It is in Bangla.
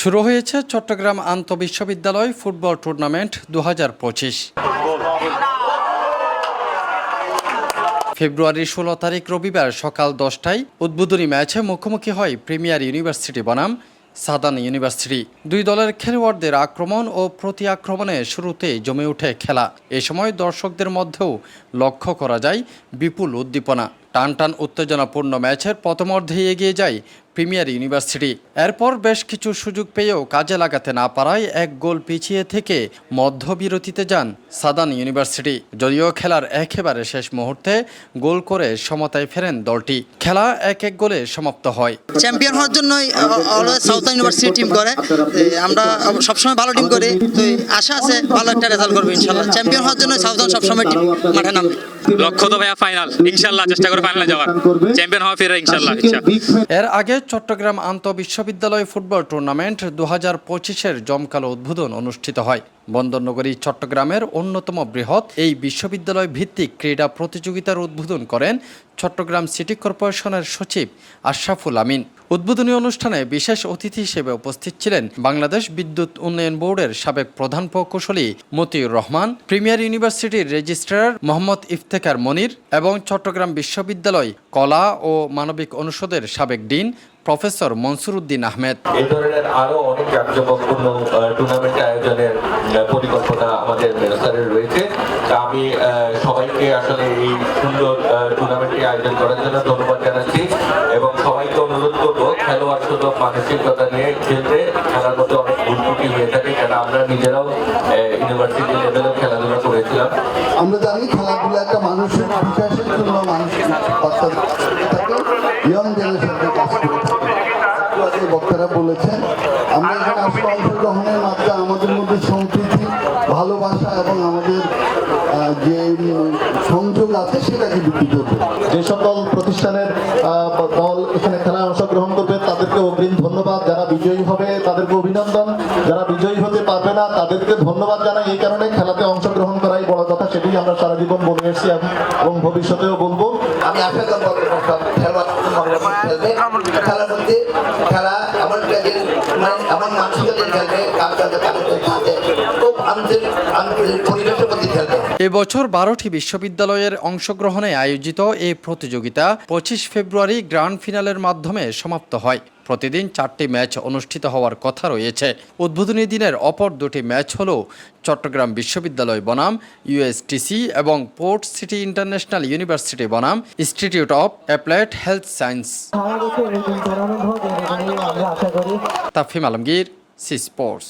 শুরু হয়েছে চট্টগ্রাম আন্তঃবিশ্ববিদ্যালয় ফুটবল টুর্নামেন্ট দু ফেব্রুয়ারির ষোলো তারিখ রবিবার সকাল দশটায় উদ্বোধনী ম্যাচে মুখোমুখি হয় প্রিমিয়ার ইউনিভার্সিটি বনাম সাদান ইউনিভার্সিটি। দুই দলের খেলোয়াড়দের আক্রমণ ও প্রতি আক্রমণে শুরুতেই জমে ওঠে খেলা। এ সময় দর্শকদের মধ্যেও লক্ষ্য করা যায় বিপুল উদ্দীপনা। টান টান উত্তেজনাপূর্ণ ম্যাচের প্রথমার্ধে এগিয়ে যায় প্রিমিয়ার ইউনিভার্সিটি। এরপর বেশ কিছু সুযোগ পেয়েও কাজে লাগাতে না পারায় এক গোল পিছিয়ে থেকে মধ্যবিরতিতে যান সাদান ইউনিভার্সিটি। যদিও খেলার একেবারে শেষ মুহূর্তে গোল করে সমতায় ফেরেন দলটি। খেলা এক এক গোলে সমাপ্ত হয়। চ্যাম্পিয়ন হওয়ার জন্যই সাউথ ইউনিভার্সিটি টিম করে। আমরা সবসময় ভালো টিম করি। তো আশা আছে ভালো একটা রেজাল্ট করব ইনশাল্লাহ। চ্যাম্পিয়ন হওয়ার জন্য সাউথ সবসময় টিম মাঠে নামবে। লক্ষ্য তো ভাইয়া ফাইনাল ইনশাল্লাহ চেষ্টা করে ফাইনালে যাওয়ার। চ্যাম্পিয়ন হওয়া ফিরে ইনশাল্লাহ এর আগে চট্টগ্রাম আন্তঃবিশ্ববিদ্যালয় ফুটবল টুর্নামেন্ট দু হাজার পঁচিশের জমকালো উদ্বোধন অনুষ্ঠিত হয়। বন্দরনগরী চট্টগ্রামের অন্যতম বৃহৎ এই বিশ্ববিদ্যালয় ভিত্তিক ক্রীড়া প্রতিযোগিতার উদ্বোধন করেন চট্টগ্রাম সিটি কর্পোরেশনের সচিব আশরাফুল আমিন। উদ্বোধনী অনুষ্ঠানে বিশেষ অতিথি হিসেবে উপস্থিত ছিলেন বাংলাদেশ বিদ্যুৎ উন্নয়ন বোর্ডের সাবেক প্রধান প্রকৌশলী মতিউর রহমান, প্রিমিয়ার ইউনিভার্সিটির রেজিস্ট্রার মোহাম্মদ ইফতেখার মনির এবং চট্টগ্রাম বিশ্ববিদ্যালয় কলা ও মানবিক অনুষদের সাবেক ডিন প্রফেসর মনসুর উদ্দিন আহমেদ। এই ধরনের আরও অনেক জাঁকজমকপূর্ণ টুর্নামেন্ট আয়োজনের পরিকল্পনা আমাদের স্যারের রয়েছে। তা আমি সবাইকে আসলে এই সুন্দর টুর্নামেন্টটি আয়োজন করার জন্য ধন্যবাদ জানাচ্ছি এবং সবাইকে অনুরোধ করব খেলোয়াড় সুলভ মানসিকতা নিয়ে খেলতে। খেলার মধ্যে অনেক ভুল ত্রুটি হয়ে থাকে কারণ আমরা নিজেরাও ইউনিভার্সিটি লেভেলেও খেলাধুলা করেছিলাম। আমরা জানি খেলাধুলা একটা মানুষের বিকাশের জন্য মানুষের বক্তারা বলেছেন আমরা এখানে আসলে অংশগ্রহণের মাত্রা আমাদের মধ্যে সম্প্রীতি ভালোবাসা এবং আমাদের যে সংযোগ আছে সেটাকে বৃদ্ধি করবে। যে সকল প্রতিষ্ঠানের দল এখানে খেলায় অংশগ্রহণ করবে তাদেরকে অগ্রিম ধন্যবাদ। যারা বিজয়ী হবে তাদেরকে অভিনন্দন। যারা বিজয়ী হতে পারবে না তাদেরকে ধন্যবাদ জানাই। এই কারণে খেলাতে অংশগ্রহণ করাই বড় কথা সেটি আমরা সারা জীবন বলে এসেছি এবং- ভবিষ্যতেও বলব। আমি আশা করব খেলার মধ্যে খেলা এমন মানসিকতা খেলবে আন্তরিক আন্তরিক পরিবেশের প্রতি খেলবে এবছর বারোটি বিশ্ববিদ্যালয়ের অংশগ্রহণে আয়োজিত এই প্রতিযোগিতা পঁচিশ ফেব্রুয়ারি গ্রান্ড ফিনালের মাধ্যমে সমাপ্ত হয়। প্রতিদিন চারটি ম্যাচ অনুষ্ঠিত হওয়ার কথা রয়েছে। উদ্বোধনী দিনের অপর দুটি ম্যাচ হল চট্টগ্রাম বিশ্ববিদ্যালয় বনাম ইউএসটিসি এবং পোর্ট সিটি ইন্টারন্যাশনাল ইউনিভার্সিটি বনাম, institute of applied health science. Tafim Alamgir, C sports.